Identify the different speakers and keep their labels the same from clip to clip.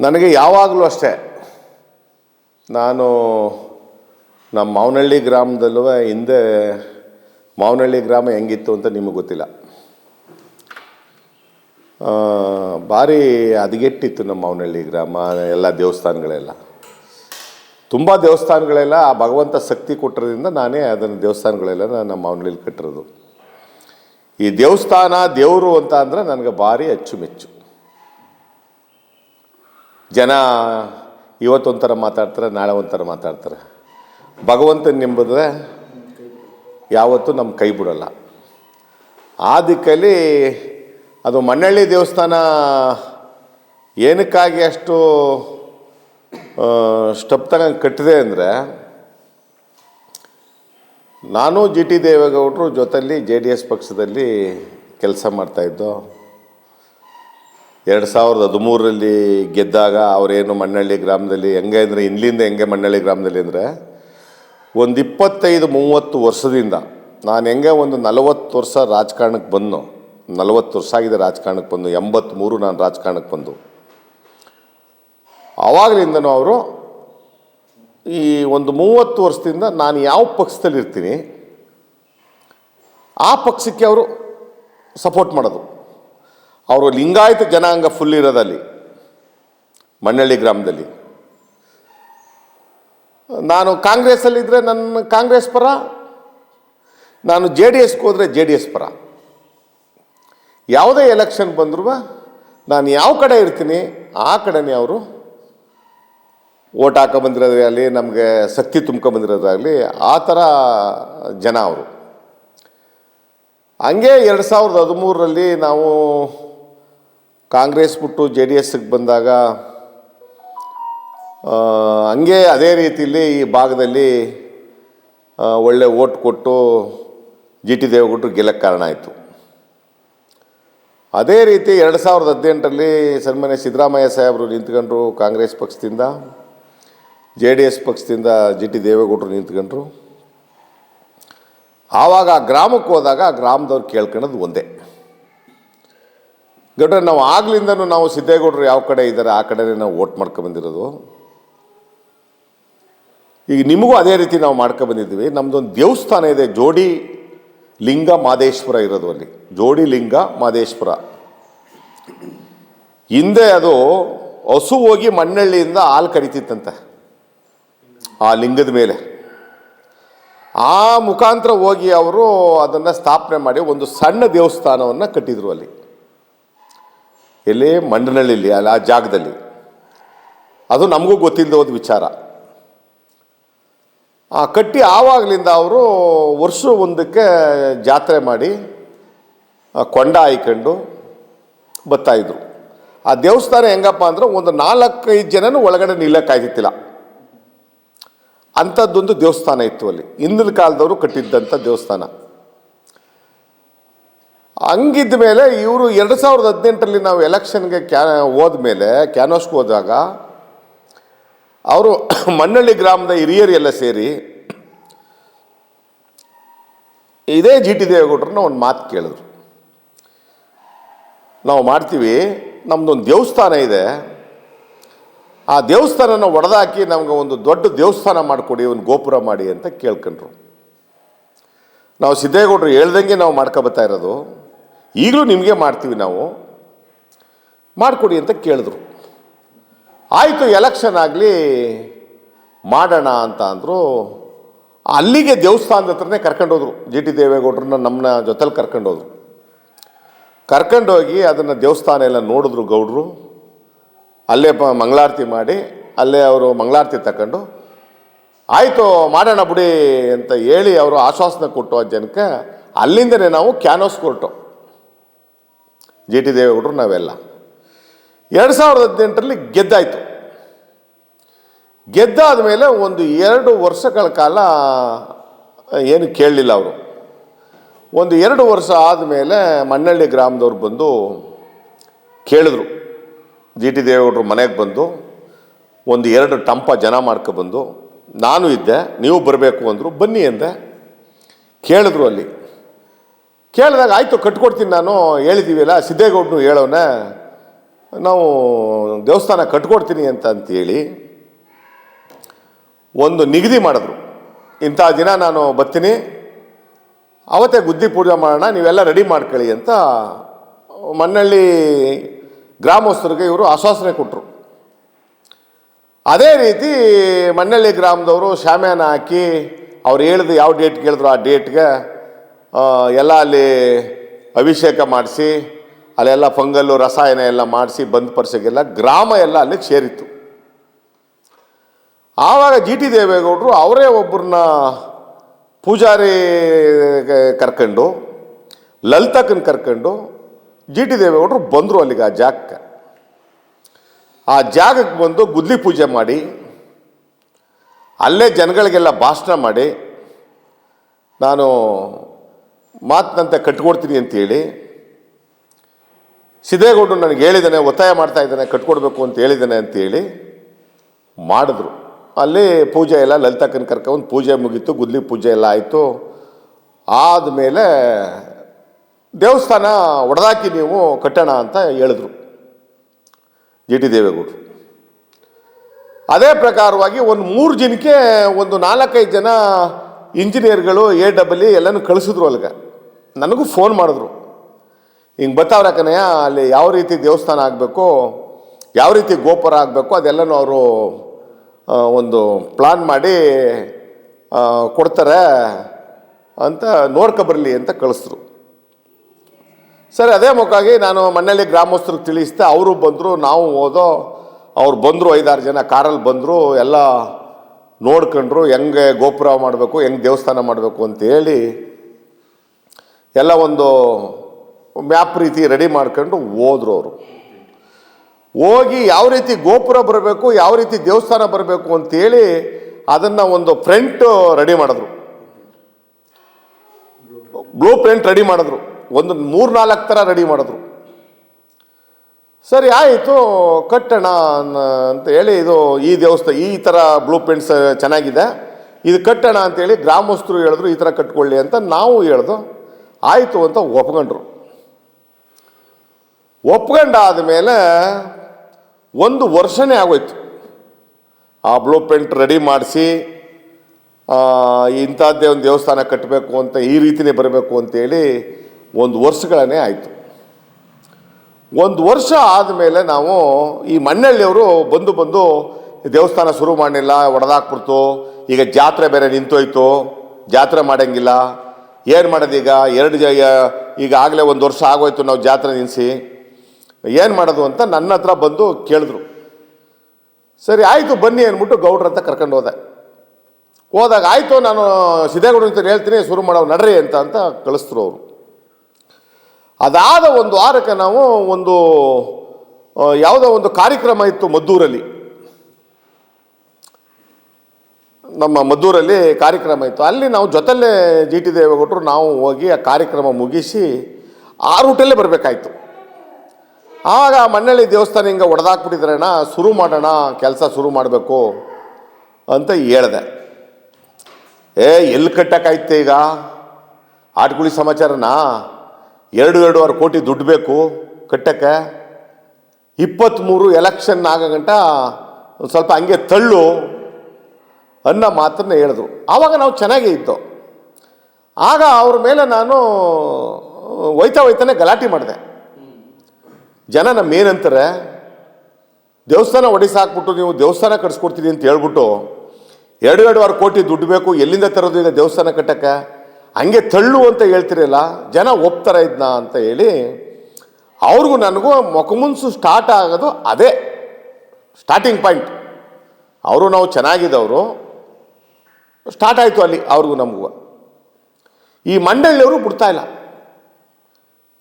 Speaker 1: ನನಗೆ ಯಾವಾಗಲೂ ಅಷ್ಟೇ. ನಾನು ನಮ್ಮ ಮಾವನಹಳ್ಳಿ ಗ್ರಾಮದಲ್ಲೂ ಹಿಂದೆ ಮಾವನಹಳ್ಳಿ ಗ್ರಾಮ ಹೆಂಗಿತ್ತು ಅಂತ ನಿಮಗೆ ಗೊತ್ತಿಲ್ಲ. ಭಾರಿ ಹದಗೆಟ್ಟಿತ್ತು ನಮ್ಮ ಮಾವನಹಳ್ಳಿ ಗ್ರಾಮ, ಎಲ್ಲ ದೇವಸ್ಥಾನಗಳೆಲ್ಲ. ತುಂಬ ದೇವಸ್ಥಾನಗಳೆಲ್ಲ ಆ ಭಗವಂತ ಶಕ್ತಿ ಕೊಟ್ಟಿರೋದ್ರಿಂದ ನಾನೇ ಅದನ್ನು ದೇವಸ್ಥಾನಗಳೆಲ್ಲ ನಮ್ಮ ಮಾವನಹಳ್ಳಿಲಿ ಕಟ್ಟಿರೋದು. ಈ ದೇವಸ್ಥಾನ ದೇವರು ಅಂತ ಅಂದರೆ ನನಗೆ ಭಾರಿ ಅಚ್ಚುಮೆಚ್ಚು. ಜನ ಇವತ್ತೊಂಥರ ಮಾತಾಡ್ತಾರೆ, ನಾಳೆ ಒಂಥರ ಮಾತಾಡ್ತಾರೆ. ಭಗವಂತನ ನಿಂಬಿದ್ರೆ ಯಾವತ್ತೂ ನಮ್ಮ ಕೈ ಬಿಡೋಲ್ಲ. ಆ ದಿಕ್ಕಲ್ಲಿ ಅದು ಮಣ್ಣಳ್ಳಿ ದೇವಸ್ಥಾನ ಏನಕ್ಕಾಗಿ ಅಷ್ಟು ಸ್ಟೆಪ್ ತಗೊಂಡು ಕಟ್ಟಿದೆ ಅಂದರೆ, ನಾನು ಜಿ ಟಿ ದೇವೇಗೌಡರು ಜೊತೆಯಲ್ಲಿ ಜೆ ಡಿ ಎಸ್ ಪಕ್ಷದಲ್ಲಿ ಕೆಲಸ ಮಾಡ್ತಾಯಿದ್ದೋ ಎರಡು ಸಾವಿರದ ಹದಿಮೂರರಲ್ಲಿ ಗೆದ್ದಾಗ ಅವರೇನು ಮಣ್ಣಳ್ಳಿ ಗ್ರಾಮದಲ್ಲಿ ಹೆಂಗೆ ಅಂದರೆ ಇಲ್ಲಿಂದ ಹೆಂಗೆ ಮಣ್ಣಳ್ಳಿ ಗ್ರಾಮದಲ್ಲಿ ಅಂದರೆ ಒಂದು ಇಪ್ಪತ್ತೈದು ಮೂವತ್ತು ವರ್ಷದಿಂದ ನಾನು ಹೆಂಗೆ ಒಂದು ನಲವತ್ತು ವರ್ಷ ರಾಜಕಾರಣಕ್ಕೆ ಬಂದು ನಲವತ್ತು ವರ್ಷ ಆಗಿದೆ ರಾಜಕಾರಣಕ್ಕೆ ಬಂದು ಎಂಬತ್ತ್ಮೂರು ನಾನು ರಾಜಕಾರಣಕ್ಕೆ ಬಂದು. ಆವಾಗಲಿಂದನೂ ಅವರು ಈ ಒಂದು ಮೂವತ್ತು ವರ್ಷದಿಂದ ನಾನು ಯಾವ ಪಕ್ಷದಲ್ಲಿ ಇರ್ತೀನಿ ಆ ಪಕ್ಷಕ್ಕೆ ಅವರು ಸಪೋರ್ಟ್ ಮಾಡೋದು. ಅವರು ಲಿಂಗಾಯತ ಜನಾಂಗ ಫುಲ್ ಇರೋದಲ್ಲಿ, ಮಣ್ಣಳ್ಳಿ ಗ್ರಾಮದಲ್ಲಿ. ನಾನು ಕಾಂಗ್ರೆಸ್ಸಲ್ಲಿದ್ದರೆ ನನ್ನ ಕಾಂಗ್ರೆಸ್ ಪರ, ನಾನು ಜೆ ಡಿ ಎಸ್ಗೆ ಹೋದರೆ ಜೆ ಡಿ ಎಸ್ ಪರ. ಯಾವುದೇ ಎಲೆಕ್ಷನ್ ಬಂದರೂ ನಾನು ಯಾವ ಕಡೆ ಇರ್ತೀನಿ, ಆ ಕಡೆನೇ ಅವರು ಓಟ್ ಆಗಲಿ ನಮಗೆ ಶಕ್ತಿ ತುಂಬ್ಕೊಂಬಂದಿರೋದಾಗಲಿ ಆ ಥರ ಜನ ಅವರು. ಹಂಗೆ ಎರಡು ಸಾವಿರದ ಹದಿಮೂರರಲ್ಲಿ ನಾವು ಕಾಂಗ್ರೆಸ್ ಬಿಟ್ಟು ಜೆ ಡಿ ಎಸ್ಗೆ ಬಂದಾಗ ಹಂಗೆ ಅದೇ ರೀತಿಯಲ್ಲಿ ಈ ಭಾಗದಲ್ಲಿ ಒಳ್ಳೆ ಓಟ್ ಕೊಟ್ಟು ಜಿ ಟಿ ದೇವೇಗೌಡರು ಗೆಲ್ಲಕ್ಕೆ ಕಾರಣ ಆಯಿತು. ಅದೇ ರೀತಿ ಎರಡು ಸಾವಿರದ ಹದಿನೆಂಟರಲ್ಲಿ ಸನ್ಮಾನ್ಯ ಸಿದ್ದರಾಮಯ್ಯ ಸಾಹೇಬರು ನಿಂತ್ಕೊಂಡ್ರು ಕಾಂಗ್ರೆಸ್ ಪಕ್ಷದಿಂದ ಜೆ ಡಿ ಎಸ್ ಪಕ್ಷದಿಂದ ಜಿ ಟಿ ದೇವೇಗೌಡರು ನಿಂತ್ಕೊಂಡ್ರು. ಆವಾಗ ಆ ಗ್ರಾಮಕ್ಕೆ ಹೋದಾಗ ಗ್ರಾಮದವ್ರು ಕೇಳ್ಕೊಳ್ಳೋದು ಒಂದೇ. ಗೌಡ್ರೆ, ನಾವು ಆಗ್ಲಿಂದನೂ ನಾವು ಸಿದ್ದೇಗೌಡರು ಯಾವ ಕಡೆ ಇದ್ದಾರೆ, ಆ ಕಡೆನೇ ನಾವು ಓಟ್ ಮಾಡ್ಕೊಂಬಂದಿರೋದು ಈಗ ನಿಮಗೂ ಅದೇ ರೀತಿ ನಾವು ಮಾಡ್ಕೊಬಂದಿದ್ದೀವಿ ನಮ್ಮದೊಂದು ದೇವಸ್ಥಾನ ಇದೆ, ಜೋಡಿ ಲಿಂಗ ಮಾದೇಶ್ವರ ಇರೋದು ಅಲ್ಲಿ. ಜೋಡಿ ಲಿಂಗ ಮಾದೇಶ್ವರ. ಹಿಂದೆ ಅದು ಹಸು ಹೋಗಿ ಮಣ್ಣಳ್ಳಿಯಿಂದ ಹಾಲು ಕರಿತಿತ್ತಂತೆ, ಆ ಲಿಂಗದ ಮೇಲೆ. ಆ ಮುಖಾಂತರ ಹೋಗಿ ಅವರು ಅದನ್ನು ಸ್ಥಾಪನೆ ಮಾಡಿ ಒಂದು ಸಣ್ಣ ದೇವಸ್ಥಾನವನ್ನು ಕಟ್ಟಿದ್ರು ಅಲ್ಲಿ. ಎಲ್ಲಿ ಮಂಡನಹಳ್ಳಿಲಿ ಅಲ್ಲಿ ಆ ಜಾಗದಲ್ಲಿ. ಅದು ನಮಗೂ ಗೊತ್ತಿಲ್ಲದ ಒಂದು ವಿಚಾರ. ಆ ಕಟ್ಟಿ ಆವಾಗಲಿಂದ ಅವರು ವರ್ಷ ಒಂದಕ್ಕೆ ಜಾತ್ರೆ ಮಾಡಿ ಕೊಂಡ ಹಾಯ್ಕೊಂಡು ಬರ್ತಾಯಿದ್ರು ಆ ದೇವಸ್ಥಾನ ಹೆಂಗಪ್ಪ ಅಂದ್ರೆ ಒಂದು ನಾಲ್ಕೈದು ಜನನೂ ಒಳಗಡೆ ನಿಲ್ಲಕ್ಕಾಗ್ತಿತ್ತಿಲ್ಲ ಅಂಥದ್ದೊಂದು ದೇವಸ್ಥಾನ ಇತ್ತು ಅಲ್ಲಿ. ಹಿಂದಿನ ಕಾಲದವರು ಕಟ್ಟಿದ್ದಂಥ ದೇವಸ್ಥಾನ. ಹಂಗಿದ್ದ ಮೇಲೆ ಇವರು ಎರಡು ಸಾವಿರದ ಹದಿನೆಂಟರಲ್ಲಿ ನಾವು ಎಲೆಕ್ಷನ್ಗೆ ಕ್ಯಾ ಹೋದ್ಮೇಲೆ ಕ್ಯಾನೋಸ್ಗೆ ಹೋದಾಗ, ಅವರು ಮಣ್ಣಳ್ಳಿ ಗ್ರಾಮದ ಹಿರಿಯರು ಎಲ್ಲ ಸೇರಿ, ಇದೇ ಜಿ ಟಿ ದೇವೇಗೌಡರನ್ನ ಒಂದು ಮಾತು ಕೇಳಿದ್ರು. ನಾವು ಮಾಡ್ತೀವಿ ನಮ್ಮದೊಂದು ದೇವಸ್ಥಾನ ಇದೆ, ಆ ದೇವಸ್ಥಾನನ ಒಡೆದಾಕಿ ನಮಗೆ ಒಂದು ದೊಡ್ಡ ದೇವಸ್ಥಾನ ಮಾಡಿಕೊಡಿ, ಒಂದು ಗೋಪುರ ಮಾಡಿ ಅಂತ ಕೇಳ್ಕೊಂಡ್ರು. ನಾವು ಸಿದ್ದೇಗೌಡರು ಹೇಳ್ದಂಗೆ ನಾವು ಮಾಡ್ಕೊಬತ್ತಾ ಇರೋದು. ಈಗಲೂ ನಿಮಗೆ ಮಾಡ್ತೀವಿ ನಾವು. ಮಾಡಿಕೊಡಿ ಅಂತ ಕೇಳಿದ್ರು. ಆಯಿತು ಎಲೆಕ್ಷನ್ ಆಗಲಿ ಮಾಡೋಣ ಅಂತ ಅಂದರು. ಅಲ್ಲಿಗೆ ದೇವಸ್ಥಾನದ ಹತ್ರನೇ ಕರ್ಕೊಂಡೋದ್ರು ಜಿ ಟಿ ದೇವೇಗೌಡ್ರನ್ನ ನಮ್ಮನ್ನ ಜೊತೆಲಿ ಕರ್ಕೊಂಡೋದ್ರು ಕರ್ಕೊಂಡೋಗಿ ಅದನ್ನು ದೇವಸ್ಥಾನ ಎಲ್ಲ ನೋಡಿದ್ರು ಗೌಡರು. ಅಲ್ಲೇ ಪ ಮಂಗಳಾರತಿ ಮಾಡಿ, ಅಲ್ಲೇ ಅವರು ಮಂಗಳಾರತಿ ತಗೊಂಡು ಆಯಿತು, ಮಾಡೋಣ ಬಿಡಿ ಅಂತ ಹೇಳಿ ಅವರು ಆಶ್ವಾಸನೆ ಕೊಟ್ಟು ಆ ಜನಕ್ಕೆ ಅಲ್ಲಿಂದನೇ ನಾವು ಕ್ಯಾನೋಸ್ ಕೊಟ್ಟು ಜಿ ಟಿ ದೇವೇಗೌಡರು ನಾವೆಲ್ಲ. ಎರಡು ಸಾವಿರದ ಹದಿನೆಂಟರಲ್ಲಿ ಗೆದ್ದಾಯಿತು. ಗೆದ್ದಾದ ಮೇಲೆ ಒಂದು ಎರಡು ವರ್ಷಗಳ ಕಾಲ ಏನು ಕೇಳಲಿಲ್ಲ ಅವರು. ಒಂದು ಎರಡು ವರ್ಷ ಆದಮೇಲೆ ಮಣ್ಣಳ್ಳಿ ಗ್ರಾಮದವ್ರು ಬಂದು ಕೇಳಿದ್ರು. ಜಿ ಟಿ ದೇವೇಗೌಡರು ಮನೆಗೆ ಬಂದು, ಒಂದು ಎರಡು ಟಂಪ ಜನ ಮಾಡ್ಕೊಬಂದು ನಾನು ಇದ್ದೆ, ನೀವು ಬರಬೇಕು ಅಂದರು, ಬನ್ನಿ ಅಂದೆ ಕೇಳಿದ್ರು ಅಲ್ಲಿ. ಕೇಳಿದಾಗ, ಆಯಿತು, ಕಟ್ಕೊಡ್ತೀನಿ ನಾನು. ಹೇಳಿದ್ದೀವಲ್ಲ ಸಿದ್ದೇಗೌಡನು ಹೇಳೋಣ ನಾವು ದೇವಸ್ಥಾನ ಕಟ್ಕೊಡ್ತೀನಿ ಅಂತ ಅಂತೇಳಿ ಒಂದು ನಿಗದಿ ಮಾಡಿದ್ರು. ಇಂಥ ದಿನ ನಾನು ಬರ್ತೀನಿ. ಅವತ್ತೇ ಗುದ್ದಿ ಪೂಜೆ ಮಾಡೋಣ, ನೀವೆಲ್ಲ ರೆಡಿ ಮಾಡ್ಕೊಳ್ಳಿ ಅಂತ ಮಣ್ಣಳ್ಳಿ ಗ್ರಾಮಸ್ಥರಿಗೆ ಇವರು ಆಶ್ವಾಸನೆ ಕೊಟ್ಟರು ಅದೇ ರೀತಿ ಮಣ್ಣಳ್ಳಿ ಗ್ರಾಮದವರು ಶಾಮ್ಯಾನ ಹಾಕಿ, ಅವ್ರು ಹೇಳಿದ ಯಾವ ಡೇಟ್ ಕೇಳಿದ್ರು ಆ ಡೇಟ್ಗೆ ಎಲ್ಲ ಅಲ್ಲಿ ಅಭಿಷೇಕ ಮಾಡಿಸಿ, ಅಲ್ಲೆಲ್ಲ ಫಂಗಲ್ಲು ರಸಾಯನ ಎಲ್ಲ ಮಾಡಿಸಿ ಬಂದ್ ಪರ್ಸಕ್ಕೆಲ್ಲ ಗ್ರಾಮ ಎಲ್ಲ ಅಲ್ಲಿಗೆ ಸೇರಿತ್ತು. ಆವಾಗ ಜಿ ಟಿ ದೇವೇಗೌಡರು ಅವರೇ ಒಬ್ಬರನ್ನ ಪೂಜಾರಿ ಕರ್ಕೊಂಡು, ಲಲಿತಕ್ಕನ ಕರ್ಕೊಂಡು ಜಿ ಟಿ ದೇವೇಗೌಡರು ಬಂದರು ಅಲ್ಲಿಗೆ ಆ ಜಾಗಕ್ಕೆ. ಆ ಜಾಗಕ್ಕೆ ಬಂದು ಗುದ್ಲಿ ಪೂಜೆ ಮಾಡಿ, ಅಲ್ಲೇ ಜನಗಳಿಗೆಲ್ಲ ಭಾಷಣ ಮಾಡಿ, ನಾನು ಮಾತಿನಂತೆ ಕಟ್ಕೊಡ್ತೀನಿ ಅಂತೇಳಿ ಸಿದ್ದೇಗೌಡರು ನನಗೆ ಹೇಳಿದ್ದಾನೆ, ಒತ್ತಾಯ ಮಾಡ್ತಾ ಇದ್ದಾನೆ, ಕಟ್ಕೊಡ್ಬೇಕು ಅಂತ ಹೇಳಿದ್ದಾನೆ ಅಂತೇಳಿ ಮಾಡಿದ್ರು. ಅಲ್ಲಿ ಪೂಜೆ ಎಲ್ಲ ಲಲಿತಕ್ಕನ ಕರ್ಕೊಂಡು ಪೂಜೆ ಮುಗೀತು, ಗುದ್ಲಿ ಪೂಜೆ ಎಲ್ಲ ಆಯಿತು. ಆದಮೇಲೆ ದೇವಸ್ಥಾನ ಒಡೆದಾಕಿ ನೀವು ಕಟ್ಟೋಣ ಅಂತ ಹೇಳಿದ್ರು ಜಿ ಟಿ ದೇವೇಗೌಡರು. ಅದೇ ಪ್ರಕಾರವಾಗಿ ಒಂದು ಮೂರು ಜನಕ್ಕೆ ಒಂದು ನಾಲ್ಕೈದು ಜನ ಇಂಜಿನಿಯರ್ಗಳು ಎ ಡಬಲ್ ಎಲ್ಲನೂ ಕಳಿಸಿದ್ರು ಅಲ್ಲಿಗೆ ನನಗೂ ಫೋನ್ ಮಾಡಿದ್ರು. ಹಿಂಗೆ ಬತ್ತಾವ್ರ ಅಲ್ಲಿ ಯಾವ ರೀತಿ ದೇವಸ್ಥಾನ ಆಗಬೇಕು, ಯಾವ ರೀತಿ ಗೋಪುರ ಆಗಬೇಕು, ಅದೆಲ್ಲನೂ ಅವರು ಒಂದು ಪ್ಲಾನ್ ಮಾಡಿ ಕೊಡ್ತಾರೆ ಅಂತ ನೋಡ್ಕೊಬರಲಿ ಅಂತ ಕಳಿಸ್ರು ಸರಿ, ಅದೇ ಮುಖಾಗಿ ನಾನು ಮನೆಯಲ್ಲಿ ಗ್ರಾಮಸ್ಥರಿಗೆ ತಿಳಿಸ್ದೆ, ಅವರು ಬಂದರು, ನಾವು ಓದೋ ಅವ್ರು ಬಂದರು, ಐದಾರು ಜನ ಕಾರಲ್ಲಿ ಬಂದರು, ಎಲ್ಲ ನೋಡ್ಕೊಂಡ್ರು, ಹೆಂಗೆ ಗೋಪುರ ಮಾಡಬೇಕು, ಹೆಂಗೆ ದೇವಸ್ಥಾನ ಮಾಡಬೇಕು ಅಂತ ಹೇಳಿ ಎಲ್ಲ ಒಂದು ಮ್ಯಾಪ್ ರೀತಿ ರೆಡಿ ಮಾಡ್ಕೊಂಡು ಹೋದ್ರು ಅವರು. ಹೋಗಿ ಯಾವ ರೀತಿ ಗೋಪುರ ಬರಬೇಕು, ಯಾವ ರೀತಿ ದೇವಸ್ಥಾನ ಬರಬೇಕು ಅಂತೇಳಿ ಅದನ್ನು ಒಂದು ಫ್ರಂಟ್ ರೆಡಿ ಮಾಡಿದ್ರು. ಬ್ಲೂ ಪ್ರಿಂಟ್ ರೆಡಿ ಮಾಡಿದ್ರು. ಒಂದು ಮೂರು ನಾಲ್ಕು ಥರ ರೆಡಿ ಮಾಡಿದ್ರು. ಸರಿ, ಆಯಿತು, ಕಟ್ಟೋಣ ಅಂತ ಹೇಳಿ ಇದು ಈ ದೇವಸ್ಥಾನ, ಈ ಥರ ಬ್ಲೂ ಪ್ರಿಂಟ್ಸ್ ಚೆನ್ನಾಗಿದೆ. ಇದು ಕಟ್ಟೋಣ ಅಂತೇಳಿ ಗ್ರಾಮಸ್ಥರು ಹೇಳಿದ್ರು, ಈ ಥರ ಕಟ್ಕೊಳ್ಳಿ ಅಂತ ನಾವು ಹೇಳ್ದು ಆಯಿತು ಅಂತ ಒಪ್ಕೊಂಡ್ರು. ಒಪ್ಕೊಂಡಾದ ಮೇಲೆ ಒಂದು ವರ್ಷನೇ ಆಗೋಯ್ತು. ಆ ಬ್ಲೂ ಪ್ರಿಂಟ್ ರೆಡಿ ಮಾಡಿಸಿ ಇಂಥದ್ದೇ ಒಂದು ದೇವಸ್ಥಾನ ಕಟ್ಟಬೇಕು ಅಂತ ಈ ರೀತಿಯೇ ಬರಬೇಕು ಅಂತೇಳಿ ಒಂದು ವರ್ಷಗಳನ್ನೇ ಆಯಿತು. ಒಂದು ವರ್ಷ ಆದಮೇಲೆ ನಾವು ಈ ಮಣ್ಣಳ್ಳಿಯವರು ಬಂದು ಬಂದು ದೇವಸ್ಥಾನ ಶುರು ಮಾಡಲಿಲ್ಲ, ಒಡೆದಾಕ್ಬಿಡ್ತು, ಈಗ ಜಾತ್ರೆ ಬೇರೆ ನಿಂತೋಯ್ತು, ಜಾತ್ರೆ ಮಾಡಂಗಿಲ್ಲ ಏನು ಈಗ? ಎರಡು ಜ ಈಗಾಗಲೇ ಒಂದು ವರ್ಷ ಆಗೋಯ್ತು ನಾವು ಜಾತ್ರೆ ನಿಲ್ಲಿಸಿ ಏನು ಮಾಡೋದು ಅಂತ ನನ್ನ ಹತ್ರ ಬಂದು ಕೇಳಿದ್ರು. ಸರಿ, ಆಯಿತು, ಬನ್ನಿ ಅಂದ್ಬಿಟ್ಟು ಗೌಡ್ರ ಅಂತ ಕರ್ಕೊಂಡು ಹೋದೆ. ಹೋದಾಗ, ಆಯಿತು, ನಾನು ಸಿದ್ದೇಗೌಡ ಅಂತ ಹೇಳ್ತೀನಿ, ಶುರು ಮಾಡೋ, ನಡ್ರಿ ಅಂತ ಅಂತ ಕಳಿಸ್ತರು ಅವರು. ಅದಾದ ಒಂದು ವಾರಕ್ಕೆ ನಾವು ಒಂದು ಯಾವುದೋ ಒಂದು ಕಾರ್ಯಕ್ರಮ ಇತ್ತು ಮದ್ದೂರಲ್ಲಿ. ನಮ್ಮ ಮದ್ದೂರಲ್ಲಿ ಕಾರ್ಯಕ್ರಮ ಇತ್ತು. ಅಲ್ಲಿ ನಾವು ಜೊತೆಲೇ ಜಿ ಟಿ ದೇವೇಗೌಡರು ನಾವು ಹೋಗಿ ಆ ಕಾರ್ಯಕ್ರಮ ಮುಗಿಸಿ ಆ ರೂಟಲ್ಲೇ ಬರಬೇಕಾಯ್ತು. ಆವಾಗ ಮಣ್ಣಳ್ಳಿ ದೇವಸ್ಥಾನ ಹಿಂಗೆ ಒಡೆದಾಕ್ಬಿಟ್ಟಿದ್ರಣ್ಣ ಶುರು ಮಾಡೋಣ, ಕೆಲಸ ಶುರು ಮಾಡಬೇಕು ಅಂತ ಹೇಳಿದೆ. ಏ, ಎಲ್ಲಿ ಕಟ್ಟಕ್ಕಾಯ್ತೆ ಈಗ? ಆಟ್ಗುಳಿ ಸಮಾಚಾರನಾ? ಎರಡು ಎರಡೂವರೆ ಕೋಟಿ ದುಡ್ಡು ಬೇಕು ಕಟ್ಟಕ್ಕೆ. ಇಪ್ಪತ್ತ್ಮೂರು ಎಲೆಕ್ಷನ್ ಆಗೋ ಗಂಟ ಸ್ವಲ್ಪ ಹಂಗೆ ತಳ್ಳು. ಅನ್ನೋ ಮಾತನ್ನು ಹೇಳಿದ್ರು. ಆವಾಗ ನಾವು ಚೆನ್ನಾಗೇ ಇದ್ದೋ. ಆಗ ಅವ್ರ ಮೇಲೆ ನಾನು ಒಯ್ತಾ ಒಯ್ತಾನೆ ಗಲಾಟೆ ಮಾಡಿದೆ. ಜನ ನಮ್ಮ ಏನಂತಾರೆ, ದೇವಸ್ಥಾನ ಒಡಿಸಾಕ್ಬಿಟ್ಟು ನೀವು ದೇವಸ್ಥಾನ ಕಟ್ಸ್ಕೊಡ್ತೀನಿ ಅಂತ ಹೇಳ್ಬಿಟ್ಟು, ಎರಡು ವಾರ ಕೋಟಿ ದುಡ್ಡು ಬೇಕು, ಎಲ್ಲಿಂದ ತರೋದು ಈಗ ದೇವಸ್ಥಾನ ಕಟ್ಟಕ್ಕೆ? ಹಂಗೆ ತಳ್ಳು ಅಂತ ಹೇಳ್ತಿರಲ್ಲ, ಜನ ಒಪ್ತಾರ ಇದನ್ನ ಅಂತ ಹೇಳಿ, ಅವ್ರಿಗೂ ನನಗೂ ಮೊಕಮುನ್ಸು ಸ್ಟಾರ್ಟ್ ಆಗೋದು ಅದೇ ಸ್ಟಾರ್ಟಿಂಗ್ ಪಾಯಿಂಟ್ ಅವರು ನಾವು ಚೆನ್ನಾಗಿದ್ದವರು ಸ್ಟಾರ್ಟ್ ಆಯಿತು ಅಲ್ಲಿ ಅವ್ರಿಗೂ ನಮಗೂ. ಈ ಮಂಡಳಿಯವರು ಬಿಡ್ತಾ ಇಲ್ಲ.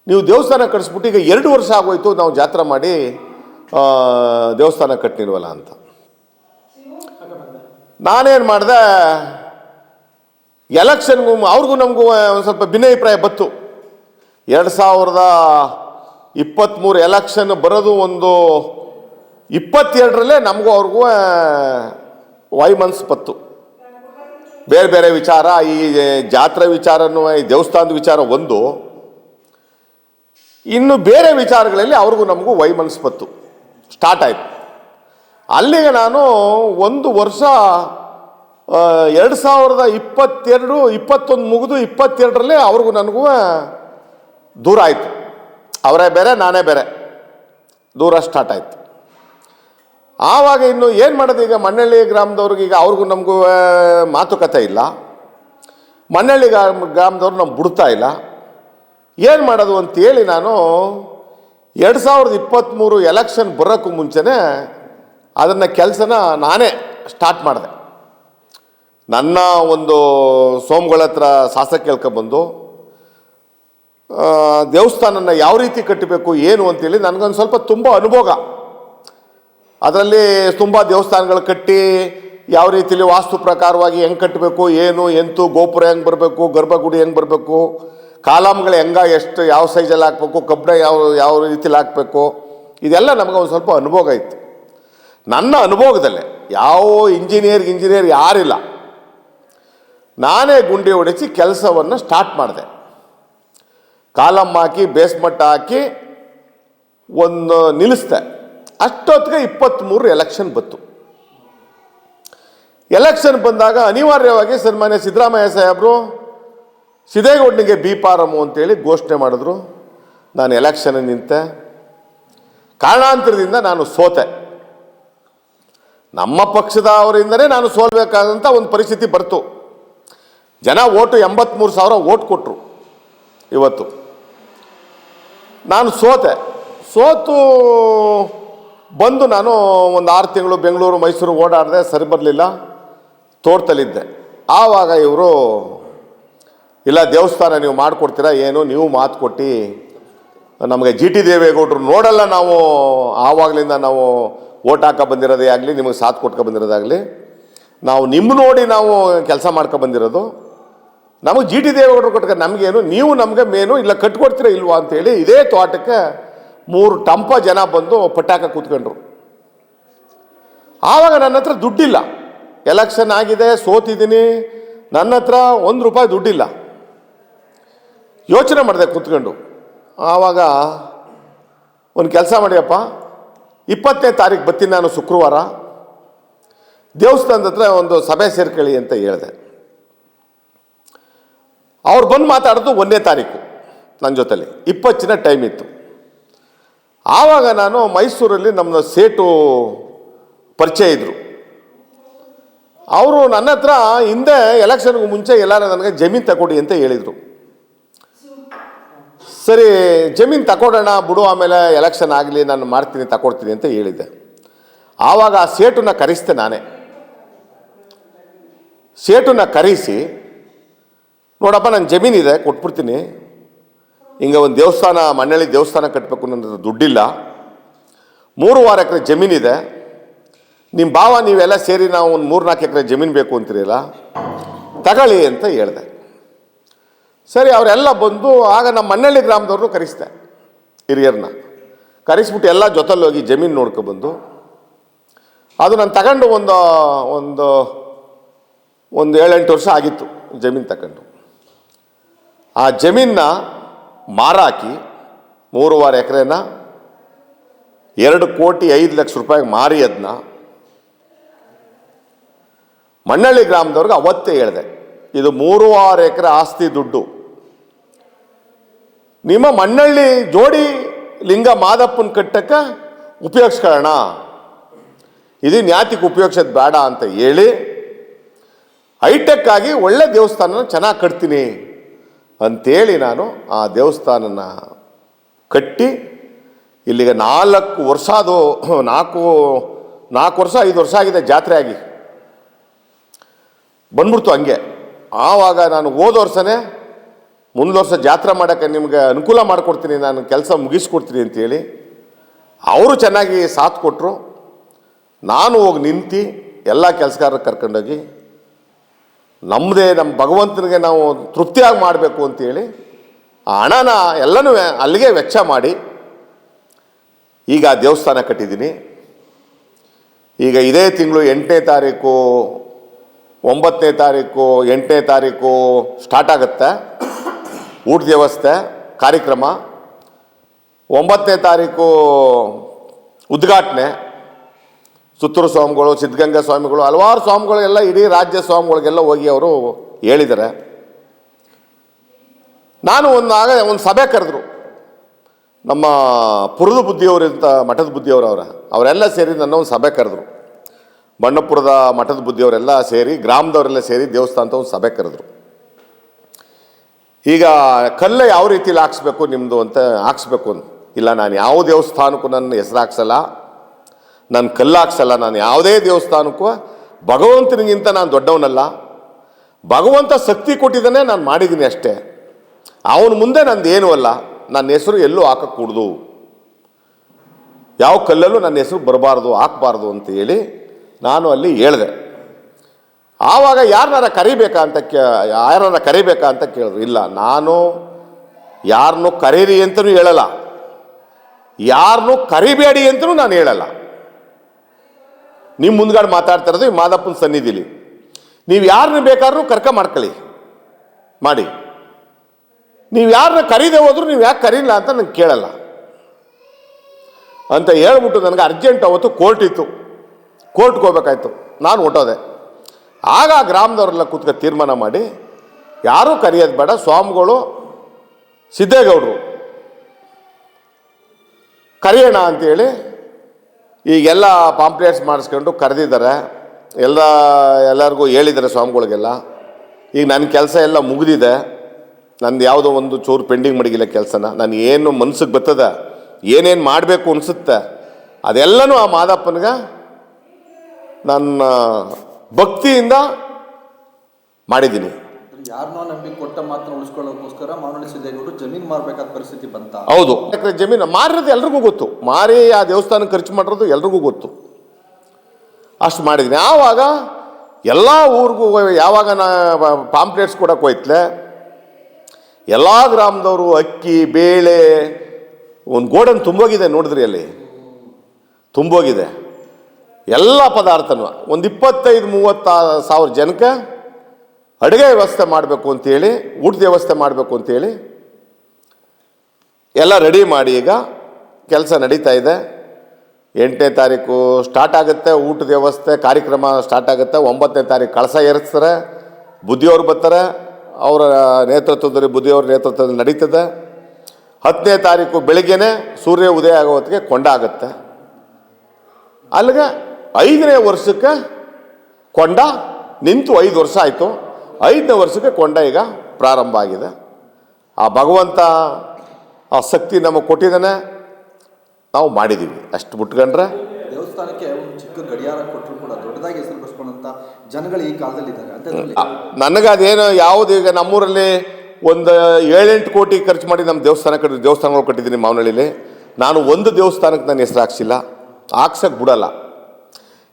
Speaker 1: ನೀವು ದೇವಸ್ಥಾನ ಕಟ್ಸ್ಬಿಟ್ಟು ಈಗ ಎರಡು ವರ್ಷ ಆಗೋಯ್ತು ನಾವು ಜಾತ್ರೆ ಮಾಡಿ ದೇವಸ್ಥಾನ ಕಟ್ಟಿಲ್ವಲ್ಲ ಅಂತ. ನಾನೇನು ಮಾಡಿದೆ, ಎಲೆಕ್ಷನ್ಗೂ ಅವ್ರಿಗೂ ನಮಗೂ ಒಂದು ಸ್ವಲ್ಪ ಭಿನ್ನಾಭಿಪ್ರಾಯ ಬತ್ತು ಎರಡು ಸಾವಿರದ ಇಪ್ಪತ್ತ್ಮೂರು ಎಲೆಕ್ಷನ್ ಬರೋದು ಒಂದು ಇಪ್ಪತ್ತೆರಡರಲ್ಲೇ ನಮಗೂ ಅವ್ರಿಗೂ ವೈಮನ್ಸ್ ಬತ್ತು ಬೇರೆ ಬೇರೆ ವಿಚಾರ, ಈ ಜಾತ್ರೆ ವಿಚಾರನೂ ಈ ದೇವಸ್ಥಾನದ ವಿಚಾರ ಒಂದು. ಇನ್ನು ಬೇರೆ ವಿಚಾರಗಳಲ್ಲಿ ಅವ್ರಿಗೂ ನಮಗೂ ವೈಮನಸ್ಸು ಬತ್ತು ಸ್ಟಾರ್ಟ್ ಆಯಿತು. ಅಲ್ಲಿಗೆ ನಾನು ಒಂದು ವರ್ಷ ಎರಡು ಸಾವಿರದ ಇಪ್ಪತ್ತೆರಡು, ಇಪ್ಪತ್ತೊಂದು ಮುಗಿದು ಇಪ್ಪತ್ತೆರಡರಲ್ಲೇ ಅವ್ರಿಗೂ ನನಗೂ ದೂರ ಆಯಿತು. ಅವರೇ ಬೇರೆ, ನಾನೇ ಬೇರೆ. ದೂರ ಸ್ಟಾರ್ಟ್ ಆಯಿತು. ಆವಾಗ ಇನ್ನು ಏನು ಮಾಡೋದು? ಈಗ ಮಣ್ಣಳ್ಳಿ ಗ್ರಾಮದವ್ರಿಗೆ ಈಗ ಅವ್ರಿಗೂ ನಮಗೂ ಮಾತುಕತೆ ಇಲ್ಲ. ಮಣ್ಣಳ್ಳಿ ಗ್ರಾಮ ಗ್ರಾಮದವ್ರು ನಮ್ಗೆ ಬಿಡ್ತಾ ಇಲ್ಲ. ಏನು ಮಾಡೋದು ಅಂತೇಳಿ ನಾನು ಎರಡು ಸಾವಿರದ ಇಪ್ಪತ್ತ್ಮೂರು ಎಲೆಕ್ಷನ್ ಬರೋಕ್ಕೂ ಮುಂಚೆನೇ ಅದನ್ನು ಕೆಲಸನ ನಾನೇ ಸ್ಟಾರ್ಟ್ ಮಾಡಿದೆ. ನನ್ನ ಒಂದು ಸೋಮ್ಗಳ ಹತ್ರ ಶಾಸಕ ಕೇಳ್ಕೊಬಂದು ದೇವಸ್ಥಾನನ ಯಾವ ರೀತಿ ಕಟ್ಟಬೇಕು, ಏನು ಅಂತೇಳಿ ನನಗೊಂದು ಸ್ವಲ್ಪ ತುಂಬ ಅನುಭವ ಅದರಲ್ಲಿ ತುಂಬ ದೇವಸ್ಥಾನಗಳು ಕಟ್ಟಿ ಯಾವ ರೀತಿಯಲ್ಲಿ ವಾಸ್ತು ಪ್ರಕಾರವಾಗಿ ಹೆಂಗೆ ಕಟ್ಟಬೇಕು ಏನು, ಎಂತು, ಗೋಪುರ ಹೆಂಗೆ ಬರಬೇಕು, ಗರ್ಭಗುಡಿ ಹೆಂಗೆ ಬರಬೇಕು, ಕಾಲಮ್ಗಳು ಹೆಂಗ, ಎಷ್ಟು, ಯಾವ ಸೈಜಲ್ಲಿ ಹಾಕ್ಬೇಕು, ಕಬ್ಬಣ ಯಾವ ಯಾವ ರೀತಿಲಿ ಹಾಕಬೇಕು, ಇದೆಲ್ಲ ನಮಗೆ ಒಂದು ಸ್ವಲ್ಪ ಅನುಭವ ಇತ್ತು. ನನ್ನ ಅನುಭವದಲ್ಲೇ ಯಾವ ಇಂಜಿನಿಯರ್ ಇಂಜಿನಿಯರ್ ಯಾರಿಲ್ಲ, ನಾನೇ ಗುಂಡಿ ಹೊಡೆಸಿ ಕೆಲಸವನ್ನು ಸ್ಟಾರ್ಟ್ ಮಾಡಿದೆ. ಕಾಲಮ್ ಹಾಕಿ ಬೇಸ್ಮಟ್ಟ ಹಾಕಿ, ಒಂದು ನಿಲ್ಲಿಸ್ದೆ. ಅಷ್ಟೊತ್ತಿಗೆ ಇಪ್ಪತ್ತ್ಮೂರು ಎಲೆಕ್ಷನ್ ಬಂತು. ಎಲೆಕ್ಷನ್ ಬಂದಾಗ ಅನಿವಾರ್ಯವಾಗಿ ಸನ್ಮಾನ್ಯ ಸಿದ್ದರಾಮಯ್ಯ ಸಾಹೇಬರು, ಸಿದ್ದೇಗೌಡನಿಗೆ ಬಿ ಪಾರಮು ಅಂತೇಳಿ ಘೋಷಣೆ ಮಾಡಿದ್ರು. ನಾನು ಎಲೆಕ್ಷನ್ ನಿಂತೆ. ಕಾರಣಾಂತರದಿಂದ ನಾನು ಸೋತೆ. ನಮ್ಮ ಪಕ್ಷದ ಅವರಿಂದನೇ ನಾನು ಸೋಲ್ಬೇಕಾದಂಥ ಒಂದು ಪರಿಸ್ಥಿತಿ ಬರ್ತು ಜನ ಓಟು ಎಂಬತ್ತ್ಮೂರು ಸಾವಿರ ಓಟ್ ಕೊಟ್ಟರು ಇವತ್ತು. ನಾನು ಸೋತೆ. ಸೋತು ಬಂದು ನಾನು ಒಂದು ಆರು ತಿಂಗಳು ಬೆಂಗಳೂರು, ಮೈಸೂರು ಓಡಾಡಿದೆ ಸರಿ ಬರಲಿಲ್ಲ, ತೋಟದಲ್ಲಿದ್ದೆ. ಆವಾಗ ಇವರು, ಇಲ್ಲ, ದೇವಸ್ಥಾನ ನೀವು ಮಾಡಿಕೊಡ್ತೀರಾ, ಏನು? ನೀವು ಮಾತು ಕೊಟ್ಟು ನಮಗೆ ಜಿ ಟಿ ದೇವೇಗೌಡರು ನೋಡಲ್ಲ ನಾವು, ಆವಾಗಲಿಂದ ನಾವು ಓಟ್ ಹಾಕ ಬಂದಿರೋದೇ ಆಗಲಿ, ನಿಮಗೆ ಸಾಥ್ ಕೊಟ್ಕೊ ಬಂದಿರೋದಾಗಲಿ ನಾವು ನಿಮ್ಮ ನೋಡಿ ನಾವು ಕೆಲಸ ಮಾಡ್ಕೊ ಬಂದಿರೋದು. ನಮಗೆ ಜಿ ಟಿ ದೇವೇಗೌಡರು ಕೊಟ್ಕ ನಮಗೇನು? ನೀವು ನಮಗೆ ಮೇನು ಇಲ್ಲ, ಕಟ್ಕೊಡ್ತೀರಾ ಇಲ್ವಾ? ಅಂತೇಳಿ ಇದೇ ತೋಟಕ್ಕೆ ಮೂರು ಟಂಪ ಜನ ಬಂದು ಪಟಾಕ ಕೂತ್ಕೊಂಡ್ರು. ಆವಾಗ ನನ್ನ ಹತ್ರ ದುಡ್ಡಿಲ್ಲ. ಎಲೆಕ್ಷನ್ ಆಗಿದೆ, ಸೋತಿದ್ದೀನಿ. ನನ್ನ ಹತ್ರ ಒಂದು ರೂಪಾಯಿ ದುಡ್ಡಿಲ್ಲ. ಯೋಚನೆ ಮಾಡಿದೆ ಕೂತ್ಕೊಂಡು. ಆವಾಗ ಒಂದು ಕೆಲಸ ಮಾಡಿಯಪ್ಪ, ಇಪ್ಪತ್ತನೇ ತಾರೀಕು ಬರ್ತೀನಿ ನಾನು ಶುಕ್ರವಾರ. ದೇವಸ್ಥಾನದ ಹತ್ರ ಒಂದು ಸಭೆ ಸೇರ್ಕೊಳ್ಳಿ ಅಂತ ಹೇಳಿದೆ. ಅವ್ರು ಬಂದು ಮಾತಾಡೋದು ಒಂದನೇ ತಾರೀಕು ನನ್ನ ಜೊತೇಲಿ ಇಪ್ಪತ್ತು ದಿನ ಟೈಮ್ ಇತ್ತು. ಆವಾಗ ನಾನು ಮೈಸೂರಲ್ಲಿ ನಮ್ಮ ಸೇಟು ಪರಿಚಯ ಇದ್ದರು ಅವರು ನನ್ನ ಹತ್ರ ಹಿಂದೆ ಎಲೆಕ್ಷನ್ಗೂ ಮುಂಚೆ ಎಲ್ಲರೂ ನನಗೆ ಜಮೀನು ತಗೊಡಿ ಅಂತ ಹೇಳಿದರು. ಸರಿ, ಜಮೀನು ತಗೊಡೋಣ ಬಿಡು, ಆಮೇಲೆ ಎಲೆಕ್ಷನ್ ಆಗಲಿ, ನಾನು ಮಾಡ್ತೀನಿ ತಗೊಡ್ತೀನಿ ಅಂತ ಹೇಳಿದ್ದೆ. ಆವಾಗ ಆ ಸೇಟನ್ನು ಕರೆಸ್ತೆ ನಾನೇ. ಸೇಟನ್ನು ಕರೆಸಿ, ನೋಡಪ್ಪ ನನ್ನ ಜಮೀನಿದೆ ಕೊಟ್ಬಿಡ್ತೀನಿ. ಹಿಂಗೆ ಒಂದು ದೇವಸ್ಥಾನ ಮಣ್ಣಳ್ಳಿ ದೇವಸ್ಥಾನ ಕಟ್ಟಬೇಕು ಅನ್ನೋದು ದುಡ್ಡಿಲ್ಲ. ಮೂರು ವಾರ ಎಕರೆ ಜಮೀನಿದೆ ನಿಮ್ಮ ಭಾವ ನೀವೆಲ್ಲ ಸೇರಿ ನಾವು ಒಂದು ಮೂರು ನಾಲ್ಕು ಎಕರೆ ಜಮೀನು ಬೇಕು ಅಂತೀರಲ್ಲ? ತಗೊಳ್ಳಿ ಅಂತ ಹೇಳಿದೆ. ಸರಿ, ಅವರೆಲ್ಲ ಬಂದು ಆಗ ನಮ್ಮ ಮಣ್ಣಳ್ಳಿ ಗ್ರಾಮದವ್ರನ್ನೂ ಕರೆಸ್ದೆ ಹಿರಿಯರನ್ನ ಕರೆಸ್ಬಿಟ್ಟು ಎಲ್ಲ ಜೊತೆಲ್ಲಿ ಹೋಗಿ ಜಮೀನು ನೋಡ್ಕೊಬಂದು. ಅದು ನಾನು ತಗೊಂಡು ಒಂದು ಒಂದು ಒಂದು ಏಳೆಂಟು ವರ್ಷ ಆಗಿತ್ತು ಜಮೀನು ತಗೊಂಡು. ಆ ಜಮೀನನ್ನ ಮಾರಾಕಿ ಮೂರುವರೆ ಎಕರೆನ ಎರಡು ಕೋಟಿ ಐದು ಲಕ್ಷ ರೂಪಾಯಿಗೆ ಮಾರಿ ಅದನ್ನ ಮಣ್ಣಳ್ಳಿ ಗ್ರಾಮದವ್ರಿಗೆ ಅವತ್ತೇ ಹೇಳಿದೆ, ಇದು ಮೂರುವಾರು ಎಕರೆ ಆಸ್ತಿ ದುಡ್ಡು. ನಿಮ್ಮ ಮಣ್ಣಳ್ಳಿ ಜೋಡಿ ಲಿಂಗ ಮಾದಪ್ಪನ ಕಟ್ಟಕ್ಕೆ ಉಪಯೋಗಿಸ್ಕೊಳ್ಳೋಣ. ಇದು ನ್ಯಾತಿಗೆ ಉಪಯೋಗಿಸೋದು ಬೇಡ ಅಂತ ಹೇಳಿ, ಹೈಟೆಕ್ ಆಗಿ ಒಳ್ಳೆ ದೇವಸ್ಥಾನ ಚೆನ್ನಾಗಿ ಕಟ್ತೀನಿ. ಅಂತೇಳಿ ನಾನು ಆ ದೇವಸ್ಥಾನನ ಕಟ್ಟಿ ಇಲ್ಲಿಗೆ ನಾಲ್ಕು ವರ್ಷ ಅದು ನಾಲ್ಕು ನಾಲ್ಕು ವರ್ಷ, ಐದು ವರ್ಷ ಆಗಿದೆ ಜಾತ್ರೆ ಆಗಿ. ಬಂದ್ಬಿಡ್ತು ಹಂಗೆ. ಆವಾಗ ನಾನು ಹೋದ ವರ್ಷನೇ ಮುಂದೆ ವರ್ಷ ಜಾತ್ರೆ ಮಾಡೋಕ್ಕೆ ನಿಮಗೆ ಅನುಕೂಲ ಮಾಡಿಕೊಡ್ತೀನಿ, ನಾನು ಕೆಲಸ ಮುಗಿಸ್ಕೊಡ್ತೀನಿ ಅಂತೇಳಿ ಅವರು ಚೆನ್ನಾಗಿ ಸಾಥ್ ಕೊಟ್ಟರು ನಾನು ಹೋಗಿ ನಿಂತು ಎಲ್ಲ ಕೆಲಸಗಾರರು ಕರ್ಕೊಂಡೋಗಿ ನಮ್ಮದೇ ನಮ್ಮ ಭಗವಂತನಿಗೆ ನಾವು ತೃಪ್ತಿಯಾಗಿ ಮಾಡಬೇಕು ಅಂತೇಳಿ ಆ ಹಣನ ಎಲ್ಲನೂ ಅಲ್ಲಿಗೆ ವೆಚ್ಚ ಮಾಡಿ ಈಗ ದೇವಸ್ಥಾನ ಕಟ್ಟಿದ್ದೀನಿ. ಈಗ ಇದೇ ತಿಂಗಳು ಎಂಟನೇ ತಾರೀಕು, ಒಂಬತ್ತನೇ ತಾರೀಕು, ಎಂಟನೇ ತಾರೀಕು ಸ್ಟಾರ್ಟ್ ಆಗುತ್ತೆ. ಊಟದ ವ್ಯವಸ್ಥೆ, ಕಾರ್ಯಕ್ರಮ. ಒಂಬತ್ತನೇ ತಾರೀಕು ಉದ್ಘಾಟನೆ. ಸುತ್ತೂರು ಸ್ವಾಮಿಗಳು, ಸಿದ್ಧಗಂಗಾ ಸ್ವಾಮಿಗಳು, ಹಲವಾರು ಸ್ವಾಮಿಗಳು ಎಲ್ಲ ಇಡೀ ರಾಜ್ಯ ಸ್ವಾಮಿಗಳಿಗೆಲ್ಲ ಹೋಗಿ ಅವರು ಹೇಳಿದ್ದಾರೆ ನಾನು ಒಂದು ಒಂದು ಸಭೆ ಕರೆದ್ರು. ನಮ್ಮ ಪುರದ ಅಂತ ಮಠದ ಬುದ್ಧಿಯವರು ಅವರ, ಅವರೆಲ್ಲ ಸೇರಿ ನನ್ನ ಒಂದು ಸಭೆ ಕರೆದ್ರು. ಬಣ್ಣಪುರದ ಮಠದ ಬುದ್ಧಿಯವರೆಲ್ಲ ಸೇರಿ, ಗ್ರಾಮದವರೆಲ್ಲ ಸೇರಿ ದೇವಸ್ಥಾನ ಒಂದು ಸಭೆ ಕರೆದ್ರು. ಈಗ ಕಲ್ಲ ಯಾವ ರೀತಿಲಿ ಹಾಕ್ಸ್ಬೇಕು ನಿಮ್ಮದು ಅಂತ ಹಾಕ್ಸ್ಬೇಕು. ಅಂತ ಇಲ್ಲ, ನಾನು ಯಾವ ದೇವಸ್ಥಾನಕ್ಕೂ ನನ್ನ ಹೆಸರು ಹಾಕ್ಸಲ್ಲ. ನಾನು ಕಲ್ಲಾಕ್ಸಲ್ಲ, ನಾನು ಯಾವುದೇ ದೇವಸ್ಥಾನಕ್ಕೂ ಭಗವಂತನಿಗಿಂತ ನಾನು ದೊಡ್ಡವನಲ್ಲ. ಭಗವಂತ ಶಕ್ತಿ ಕೊಟ್ಟಿದ್ದಾನೆ ನಾನು ಮಾಡಿದ್ದೀನಿ ಅಷ್ಟೇ. ಅವನ ಮುಂದೆ ನಂದು ಏನೂ ಅಲ್ಲ. ನನ್ನ ಹೆಸರು ಎಲ್ಲೂ ಹಾಕಕ್ಕೂಡ್ದು ಯಾವ ಕಲ್ಲಲ್ಲೂ ನನ್ನ ಹೆಸರು ಬರಬಾರ್ದು, ಹಾಕಬಾರ್ದು ಅಂತ ಹೇಳಿ ನಾನು ಅಲ್ಲಿ ಹೇಳಿದೆ. ಆವಾಗ ಯಾರನ್ನಾರ ಕರಿಬೇಕಾ ಅಂತ ಕೇ ಯಾರನ್ನ ಕರಿಬೇಕಾ ಅಂತ ಕೇಳಿದ್ರು. ಇಲ್ಲ, ನಾನು ಯಾರನ್ನೂ ಕರೀರಿ ಅಂತಲೂ ಹೇಳಲ್ಲ. ಯಾರನ್ನೂ ಕರಿಬೇಡಿ ಅಂತಲೂ ನಾನು ಹೇಳಲ್ಲ. ನಿಮ್ಮ ಮುಂದ್ಗಡೆ ಮಾತಾಡ್ತಾ ಇರೋದು ಈ ಮಾದಪ್ಪನ ಸನ್ನಿಧಿಲಿ. ನೀವು ಯಾರನ್ನ ಬೇಕಾದ್ರೂ ಕರ್ಕ ಮಾಡ್ಕೊಳ್ಳಿ. ಮಾಡಿ. ನೀವು ಯಾರನ್ನ ಕರೀದೆ ಹೋದ್ರು ನೀವು ಯಾಕೆ ಕರೀಲ್ಲ ಅಂತ ನಂಗೆ ಕೇಳಲ್ಲ. ಅಂತ ಹೇಳ್ಬಿಟ್ಟು ನನಗೆ ಅರ್ಜೆಂಟ್ ಅವತ್ತು ಕೋರ್ಟ್ ಇತ್ತು. ಕೋರ್ಟ್ಗೆ ಹೋಗ್ಬೇಕಾಯ್ತು. ನಾನು ಹೊಟ್ಟೋದೆ ಆಗ ಆ ಗ್ರಾಮದವರೆಲ್ಲ ಕೂತ್ಕೊ ತೀರ್ಮಾನ ಮಾಡಿ, ಯಾರೂ ಕರೆಯೋದು ಬೇಡ, ಸ್ವಾಮಿಗಳು ಸಿದ್ದೇಗೌಡರು. ಕರೆಯೋಣ ಅಂತೇಳಿ ಈಗೆಲ್ಲ ಪಾಂಪ್ಲೇಟ್ಸ್ ಮಾಡಿಸ್ಕೊಂಡು ಕರೆದಿದ್ದಾರೆ. ಎಲ್ಲ, ಎಲ್ಲರಿಗೂ ಹೇಳಿದ್ದಾರೆ ಸ್ವಾಮಿಗಳಿಗೆಲ್ಲ. ಈಗ ನನ್ನ ಕೆಲಸ ಎಲ್ಲ ಮುಗಿದಿದೆ. ನಂದು ಯಾವುದೋ ಒಂದು ಚೂರು ಪೆಂಡಿಂಗ್ ಮಡಗಿಲ್ಲ ಕೆಲಸನ. ನಾನು ಏನು ಮನ್ಸಿಗೆ ಬರ್ತದ, ಏನೇನು ಮಾಡಬೇಕು ಅನಿಸುತ್ತೆ, ಅದೆಲ್ಲನೂ ಆ ಮಾದಪ್ಪನಿಗೆ ನನ್ನ ಭಕ್ತಿಯಿಂದ ಮಾಡಿದ್ದೀನಿ.
Speaker 2: ಯಾರನ್ನೋ ನಂಬಿ ಕೊಟ್ಟ ಮಾತ್ರ ಮಾನವಳ್ಳಿ ಸಿದ್ದೇಗೌಡರು ಜಮೀನು ಮಾರಬೇಕಾದ ಪರಿಸ್ಥಿತಿ ಬಂತ.
Speaker 1: ಹೌದು. ಯಾಕಂದ್ರೆ ಜಮೀನು ಮಾರಿರೋದು ಎಲ್ರಿಗೂ ಗೊತ್ತು. ಮಾರಿ ಆ ದೇವಸ್ಥಾನ ಖರ್ಚು ಮಾಡಿರೋದು ಎಲ್ರಿಗೂ ಗೊತ್ತು. ಅಷ್ಟು ಮಾಡಿದ್ದೀನಿ ಆವಾಗ ಎಲ್ಲ ಊರಿಗೂ ಯಾವಾಗ ನಾ ಪಾಂಪ್ಲೇಟ್ಸ್ ಕೊಡಕ್ಕೆ ಹೋಯ್ತಲೆ, ಎಲ್ಲ ಗ್ರಾಮದವರು ಅಕ್ಕಿ, ಬೇಳೆ, ಒಂದು ಗೋಡನ್ ತುಂಬೋಗಿದೆ ನೋಡಿದ್ರಿ ಅಲ್ಲಿ? ತುಂಬೋಗಿದೆ. ಎಲ್ಲ ಪದಾರ್ಥನೂ. ಒಂದು ಇಪ್ಪತ್ತೈದು, ಮೂವತ್ತ ಸಾವಿರ ಜನಕ್ಕೆ ಅಡುಗೆ ವ್ಯವಸ್ಥೆ ಮಾಡಬೇಕು ಅಂತೇಳಿ ಊಟದ ವ್ಯವಸ್ಥೆ ಮಾಡಬೇಕು ಅಂತೇಳಿ ಎಲ್ಲ ರೆಡಿ ಮಾಡಿ ಈಗ ಕೆಲಸ ನಡೀತಾ ಇದೆ. ಎಂಟನೇ ತಾರೀಕು ಸ್ಟಾರ್ಟ್ ಆಗುತ್ತೆ, ಊಟದ ವ್ಯವಸ್ಥೆ, ಕಾರ್ಯಕ್ರಮ ಸ್ಟಾರ್ಟ್ ಆಗುತ್ತೆ. ಒಂಬತ್ತನೇ ತಾರೀಕು ಕಳಸ ಏರಿಸ್ತಾರೆ. ಬುದ್ಧಿಯವರು ಬರ್ತಾರೆ. ಅವರ ನೇತೃತ್ವದಲ್ಲಿ, ಬುದ್ಧಿಯವ್ರ ನೇತೃತ್ವದಲ್ಲಿ ನಡೀತದೆ. ಹತ್ತನೇ ತಾರೀಕು ಬೆಳಿಗ್ಗೆನೆ ಸೂರ್ಯ ಉದಯ ಆಗೋ ಕೊಂಡ ಆಗುತ್ತೆ. ಅಲ್ಲಿಗೆ ಐದನೇ ವರ್ಷಕ್ಕೆ ಕೊಂಡ ನಿಂತು ಐದು ವರ್ಷ ಆಯಿತು. ಐದನೇ ವರ್ಷಕ್ಕೆ ಕೊಂಡ ಈಗ ಪ್ರಾರಂಭ ಆಗಿದೆ. ಆ ಭಗವಂತ ಆ ಶಕ್ತಿ ನಮಗೆ ಕೊಟ್ಟಿದ್ದಾನೆ. ನಾವು ಮಾಡಿದ್ದೀವಿ. ಅಷ್ಟು ಬಿಟ್ಕೊಂಡ್ರೆ
Speaker 2: ದೇವಸ್ಥಾನಕ್ಕೆ ಒಂದು ಚಿಕ್ಕ ಗಡಿಯಾರ ಕೊಟ್ಟರು ಕೂಡ ದೊಡ್ಡದಾಗಿ ಹೆಸರು ಬಸ್ಕೊಂಡಂಥ ಜನಗಳು ಈ ಕಾಲದಲ್ಲಿ ಇದ್ದಾರೆ ಅಂಥದ್ರಲ್ಲಿ
Speaker 1: ನನಗೆ ಅದೇನು ಯಾವುದು ಈಗ ನಮ್ಮೂರಲ್ಲಿ ಒಂದು ಏಳೆಂಟು ಕೋಟಿ ಖರ್ಚು ಮಾಡಿ ನಮ್ಮ ದೇವಸ್ಥಾನ ಕಟ್ಟಿ ದೇವಸ್ಥಾನಗಳು ಕಟ್ಟಿದ್ದೀನಿ ಮಾವನಹಳ್ಳಿಲಿ. ನಾನು ಒಂದು ದೇವಸ್ಥಾನಕ್ಕೆ ನಾನು ಹೆಸರು ಹಾಕ್ಸಿಲ್ಲ. ಹಾಕ್ಸಕ್ಕೆ ಬಿಡಲ್ಲ.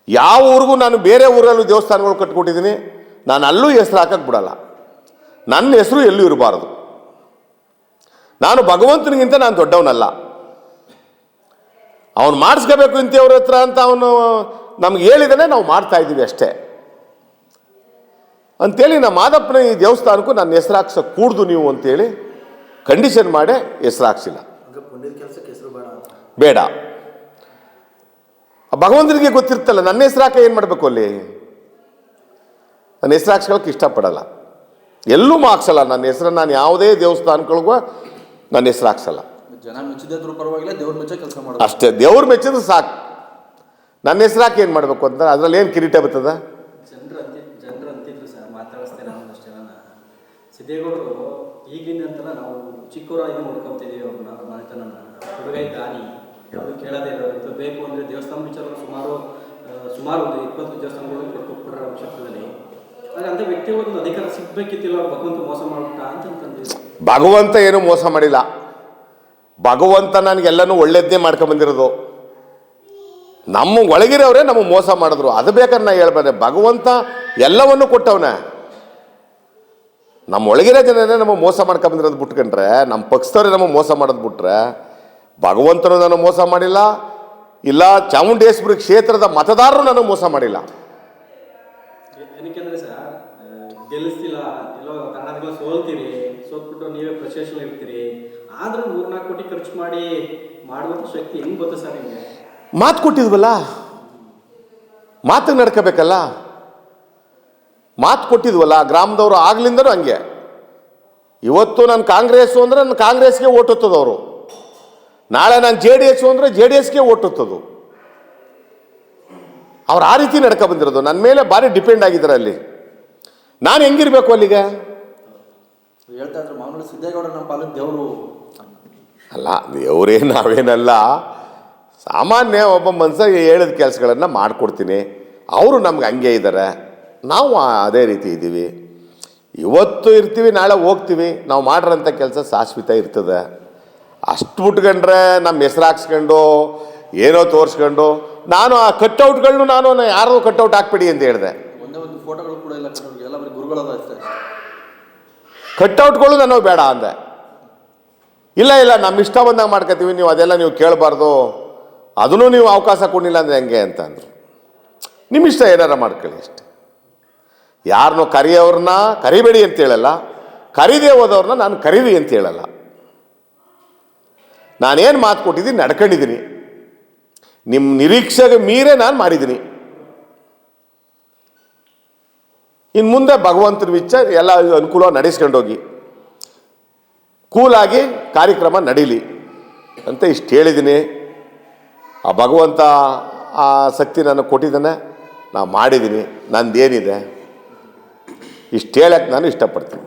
Speaker 1: ಯಾವ ಊರಿಗೂ ನಾನು ಬೇರೆ ಊರಲ್ಲೂ ದೇವಸ್ಥಾನಗಳು ಕಟ್ಕೊಟ್ಟಿದ್ದೀನಿ. ನಾನು ಅಲ್ಲೂ ಹೆಸರು ಹಾಕಕ್ಕೆ ಬಿಡಲ್ಲ. ನನ್ನ ಹೆಸರು ಎಲ್ಲೂ ಇರಬಾರದು. ನಾನು ಭಗವಂತನಿಗಿಂತ ನಾನು ದೊಡ್ಡವನಲ್ಲ. ಅವನು ಮಾಡಿಸ್ಕೋಬೇಕು ಇಂಥವ್ರ ಹತ್ರ ಅಂತ ಅವನು ನಮ್ಗೆ ಹೇಳಿದಾನೆ ನಾವು ಮಾಡ್ತಾ ಇದ್ದೀವಿ ಅಷ್ಟೇ. ಅಂತೇಳಿ ನಮ್ಮ ಮಾದಪ್ಪನ ಈ ದೇವಸ್ಥಾನಕ್ಕೂ ನನ್ನ ಹೆಸರು ಹಾಕ್ಸೋಕೆ ಕೂಡ್ದು ನೀವು ಅಂತೇಳಿ ಕಂಡೀಷನ್ ಮಾಡಿ ಹೆಸರು ಹಾಕ್ಸಿಲ್ಲ. ಬೇಡ ಭಗವಂತನಿಗೆ ಗೊತ್ತಿರ್ತಲ್ಲ ನನ್ನ ಹೆಸರು ಹಾಕ ಏನು ಮಾಡಬೇಕು ಅಲ್ಲಿ? ನನ್ನ ಹೆಸರು ಹಾಕ್ಸ್ಕೊಳಕ್ಕೆ ಇಷ್ಟಪಡಲ್ಲ. ಎಲ್ಲೂ ಹಾಕ್ಸಲ್ಲ ನನ್ನ ಹೆಸರು ನಾನು ಯಾವುದೇ ದೇವಸ್ಥಾನಗಳಿಗೂ ನನ್ನ ಹೆಸರು ಹಾಕ್ಸಲ್ಲ
Speaker 2: ಜನ ಮೆಚ್ಚಿದ್ರು ಪರವಾಗಿಲ್ಲ ದೇವ್ರ ಮೆಚ್ಚ ಕೆಲಸ ಮಾಡೋದು.
Speaker 1: ಅಷ್ಟೇ ದೇವ್ರು ಮೆಚ್ಚಿದ್ರೆ ಸಾಕು. ನನ್ನ ಹೆಸರು ಹಾಕಿ ಏನು ಮಾಡಬೇಕು ಅಂತ ಅದರಲ್ಲಿ ಏನು ಕಿರೀಟ ಬರ್ತದ?
Speaker 3: ಜನರು ಅಂತಿ ಜನರು ಅಂತಿದ್ರು ಸರ್ ಮಾತಾಡಿಸ್ತೇನೆ ಒಂದಷ್ಟು ಜನ ಸಿದ್ದೇಗೌಡರು ಈಗಿನ ನಂತರ ನಾವು ಚಿಕ್ಕವರಾಗಿ ನೋಡ್ಕೊತಿದ್ದೀವಿ ಅವ್ರನ್ನ ಅವ್ರ ಮನೆತನ ಹುಡುಗೈ ದಾನಿ ಯಾವುದು ಕೇಳದೇ ಇರೋದು ಬೇಕು ಅಂದರೆ ದೇವಸ್ಥಾನ ವಿಚಾರ ಸುಮಾರು ಸುಮಾರು ಒಂದು ಇಪ್ಪತ್ತು ದೇವಸ್ಥಾನಗಳು ಕೊಟ್ಕೊಟ್ಬಿಟ್ರೆ ಕ್ಷೇತ್ರದಲ್ಲಿ ಭಗವಂತ
Speaker 1: ಏನು ಮೋಸ ಮಾಡಿಲ್ಲ. ಭಗವಂತ ನನಗೆಲ್ಲನೂ ಒಳ್ಳೆಯದ್ದೇ ಮಾಡ್ಕೊಂಬಂದಿರೋದು. ನಮ್ಮ ಒಳಗಿರೋರೇ ನಮಗೆ ಮೋಸ ಮಾಡಿದ್ರು. ಅದು ಬೇಕಾದ್ರೆ ನಾ ಹೇಳ್ಬೇನೆ ಭಗವಂತ ಎಲ್ಲವನ್ನು ಕೊಟ್ಟವನೆ. ನಮ್ಮ ಒಳಗಿರೋ ಜನನೇ ನಮಗೆ ಮೋಸ ಮಾಡ್ಕೊಂಬಂದಿರೋದು ಬಿಟ್ಕೊಂಡ್ರೆ ನಮ್ಮ ಪಕ್ಷದವ್ರೆ ನಮಗೆ ಮೋಸ ಮಾಡೋದು ಬಿಟ್ರೆ ಭಗವಂತನು ನಾನು ಮೋಸ ಮಾಡಿಲ್ಲ ಇಲ್ಲ ಚಾಮುಂಡೇಶ್ವರಿ ಕ್ಷೇತ್ರದ ಮತದಾರರು ನಾನು ಮೋಸ ಮಾಡಿಲ್ಲ.
Speaker 3: ಗೆಲ್ಲಿಸ್ತಿಲ್ಲ. ಎಲ್ಲೋ ಕರ್ನಾಟಕ ಸೋಲ್ತೀರಿ. ಸೋತ್ಬಿಟ್ಟು ನೀವೇ ಪ್ರಶೇಷನ್ ಇರ್ತೀರಿ. ಆದ್ರೂ ಮೂರ್ನಾಲ್ಕು ಕೋಟಿ ಖರ್ಚು ಮಾಡಿ ಮಾಡುವಂಥ ಶಕ್ತಿ ಹೆಂಗ್ ಗೊತ್ತು ಸರ್ ನಿಮಗೆ?
Speaker 1: ಮಾತು ಕೊಟ್ಟಿದ್ವಲ್ಲ? ಮಾತು ನಡ್ಕೋಬೇಕಲ್ಲ? ಮಾತು ಕೊಟ್ಟಿದ್ವಲ್ಲ? ಗ್ರಾಮದವರು ಆಗ್ಲಿಂದನೂ ಹಂಗೆ. ಇವತ್ತು ನಾನು ಕಾಂಗ್ರೆಸ್ಸು ಅಂದರೆ ನಾನು ಕಾಂಗ್ರೆಸ್ಗೆ ಹೊತ್ತದವರು. ನಾಳೆ ನಾನು ಜೆ ಡಿ ಎಸ್ ಅಂದರೆ ಜೆ ಡಿ ಎಸ್ಗೆ ಓಟ್ ಹೊತ್ತದು. ಅವ್ರು ಆ ರೀತಿ ನಡ್ಕೊ ಬಂದಿರೋದು. ನನ್ನ ಮೇಲೆ ಭಾರಿ ಡಿಪೆಂಡ್ ಆಗಿದ್ದಾರೆ ಅಲ್ಲಿ. ನಾನು ಹೆಂಗಿರ್ಬೇಕು ಅಲ್ಲಿಗೆ?
Speaker 2: ಹೇಳ್ತಾ ಇದ್ರು ಮಾಮೂಲು ಸಿದ್ದೇಗೌಡ ನಮ್ಮ ಪಾಲಕ್ ದೇವರು.
Speaker 1: ಅಲ್ಲ ದೇವರೇ ನಾವೇನಲ್ಲ. ಸಾಮಾನ್ಯ ಒಬ್ಬ ಮನುಷ್ಯ ಹೇಳಿದ ಕೆಲಸಗಳನ್ನು ಮಾಡಿಕೊಡ್ತೀನಿ. ಅವರು ನಮ್ಗೆ ಹಂಗೆ ಇದ್ದಾರೆ ನಾವು ಅದೇ ರೀತಿ ಇದ್ದೀವಿ. ಇವತ್ತು ಇರ್ತೀವಿ ನಾಳೆ ಹೋಗ್ತೀವಿ. ನಾವು ಮಾಡಿರೋಂಥ ಕೆಲಸ ಶಾಶ್ವತ ಇರ್ತದೆ. ಅಷ್ಟು ಬಿಟ್ಕೊಂಡ್ರೆ ನಮ್ಮ ಹೆಸ್ರು ಹಾಕ್ಸ್ಕೊಂಡು ಏನೋ ತೋರಿಸ್ಕೊಂಡು ನಾನು ಆ ಕಟ್ಔಟ್ಗಳನ್ನು ನಾನು ಯಾರು ಕಟ್ಔಟ್ ಹಾಕ್ಬಿಡಿ ಅಂತ ಹೇಳಿದೆ.
Speaker 2: ಫೋಟೋಗಳು ಕೂಡ ಇಲ್ಲ ಎಲ್ಲ ಬರೀ ಗುರುಗಳದ ಅಷ್ಟೇ.
Speaker 1: ಕಟ್ಔಟ್ಗಳು ನನಗೆ ಬೇಡ ಅಂದೆ. ಇಲ್ಲ ಇಲ್ಲ ನಮ್ಮ ಇಷ್ಟ ಬಂದಾಗ ಮಾಡ್ಕೋತೀವಿ, ನೀವು ಅದೆಲ್ಲ ನೀವು ಕೇಳಬಾರ್ದು. ಅದನ್ನು ನೀವು ಅವಕಾಶ ಕೊಡಲಿಲ್ಲ ಅಂದರೆ ಹೆಂಗೆ ಅಂತ ಅಂದರು. ನಿಮ್ಮ ಇಷ್ಟ ಏನಾರ ಮಾಡ್ಕೊಳ್ಳಿ ಅಷ್ಟೆ. ಯಾರನ್ನೂ ಕರೆಯೋರನ್ನ ಕರಿಬೇಡಿ ಅಂತ ಹೇಳಲ್ಲ. ಕರೀದೇ ಹೋದವ್ರನ್ನ ನಾನು ಕರೀರಿ ಅಂತ ಹೇಳಲ್ಲ. ನಾನೇನು ಮಾತು ಕೊಟ್ಟಿದ್ದೀನಿ, ನಡ್ಕೊಂಡಿದ್ದೀನಿ. ನಿಮ್ಮ ನಿರೀಕ್ಷೆಗೆ ಮೀರೇ ನಾನು ಮಾಡಿದ್ದೀನಿ. ಇನ್ನು ಮುಂದೆ ಭಗವಂತನ ವಿಚಾರ ಎಲ್ಲ ಅನುಕೂಲ ನಡೆಸ್ಕೊಂಡು ಹೋಗಿ ಕೂಲಾಗಿ ಕಾರ್ಯಕ್ರಮ ನಡೀಲಿ ಅಂತ ಇಷ್ಟು ಹೇಳಿದ್ದೀನಿ ಆ ಭಗವಂತ ಆ ಶಕ್ತಿ ನನಗೆ ಕೊಟ್ಟಿದ್ದಾನೆ ನಾನು ಮಾಡಿದ್ದೀನಿ ನಂದೇನಿದೆ? ಇಷ್ಟು ಹೇಳಕ್ಕೆ ನಾನು ಇಷ್ಟಪಡ್ತೀನಿ.